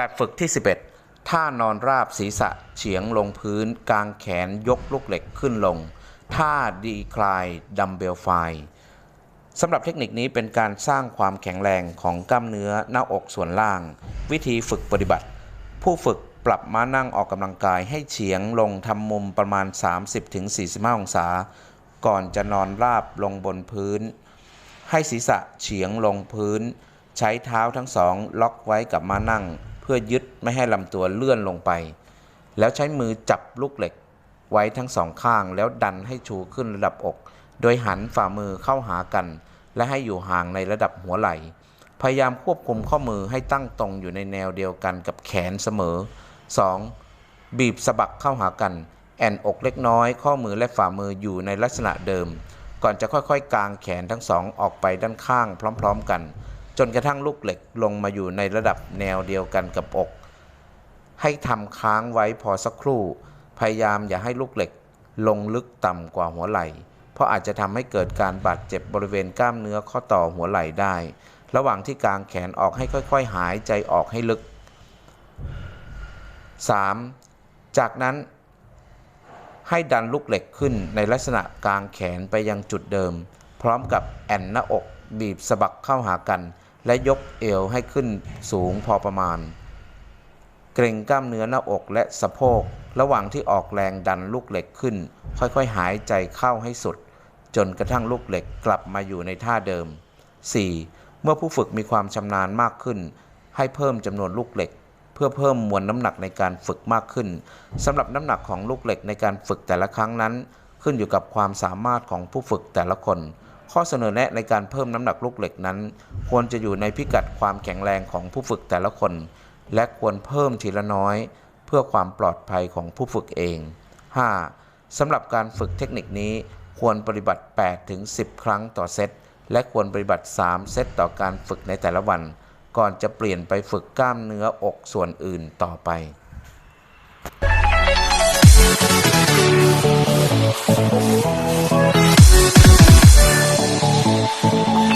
แบบฝึกที่ 11 ท่านอนราบศีรษะเฉียงลงพื้น กางแขนยกลูกเหล็กขึ้นลง ท่าดีคลายดัมเบลไฟสำหรับเทคนิคนี้เป็นการสร้างความแข็งแรงของกล้ามเนื้อหน้าอกส่วนล่าง วิธีฝึกปฏิบัติ ผู้ฝึกปรับม้านั่งออกกำลังกายให้เฉียงลงทำมุมประมาณ 30-45 องศา ก่อนจะนอนราบลงบนพื้น ให้ศีรษะเฉียงลงพื้น ใช้เท้าทั้งสองล็อกไว้กับม้านั่ง พื่อยึดไม่ให้ลำตัวเลื่อนลงไป แล้วใช้มือจับลูกเหล็ก ไว้ทั้งสองข้างแล้วดันให้ชูขึ้นระดับอก โดยหันฝ่ามือเข้าหากัน และให้อยู่ห่างในระดับหัวไหล่ พยายามควบคุมข้อมือให้ตั้งตรงอยู่ในแนวเดียวกันกับแขนเสมอ 2. บีบสะบักเข้าหากัน แอนอกเล็กน้อย ข้อมือและฝ่ามืออยู่ในลักษณะเดิม ก่อนจะค่อยๆ กางแขนทั้งสองออกไปด้านข้างพร้อม ๆ กัน จนกระทั่งลูกเหล็กลงมาอยู่ในระดับแนวเดียวกันกับอก ให้ทำค้างไว้พอสักครู่ พยายามอย่าให้ลูกเหล็กลงลึกต่ำกว่าหัวไหล่ เพราะอาจจะทำให้เกิดการบาดเจ็บบริเวณกล้ามเนื้อข้อต่อหัวไหล่ได้ ระหว่างที่กางแขนออกให้ค่อย ๆ หายใจออกให้ลึก 3. จากนั้น ให้ดันลูกเหล็กขึ้นในลักษณะกางแขนไปยังจุดเดิม พร้อมกับแอนหน้าอกบีบสะบักเข้าหากัน และยกเอวให้ขึ้นสูงพอประมาณ เกรงกล้ามเนื้อหน้าอกและสะโพก ระหว่างที่ออกแรงดันลูกเหล็กขึ้น ค่อยๆ หายใจเข้าให้สุด จนกระทั่งลูกเหล็กกลับมาอยู่ในท่าเดิม 4. เมื่อผู้ฝึกมีความชำนาญมากขึ้น ให้เพิ่มจำนวนลูกเหล็ก เพื่อเพิ่มมวลน้ำหนักในการฝึกมากขึ้นสำหรับน้ำหนักของลูกเหล็กในการฝึกแต่ละครั้งนั้น ขึ้นอยู่กับความสามารถของผู้ฝึกแต่ละคน ข้อเสนอแนะในการเพิ่มน้ำหนักลูกเหล็กนั้น ควรจะอยู่ในพิกัดความแข็งแรงของผู้ฝึกแต่ละคน และควรเพิ่มทีละน้อย เพื่อความปลอดภัยของผู้ฝึกเอง 5. สำหรับการฝึกเทคนิคนี้ควรปฏิบัติ8-10 ครั้งต่อเซตและควรปฏิบัติ 3 เซตต่อการฝึกในแต่ละวัน ก่อนจะเปลี่ยนไปฝึกกล้ามเนื้ออกส่วนอื่นต่อไป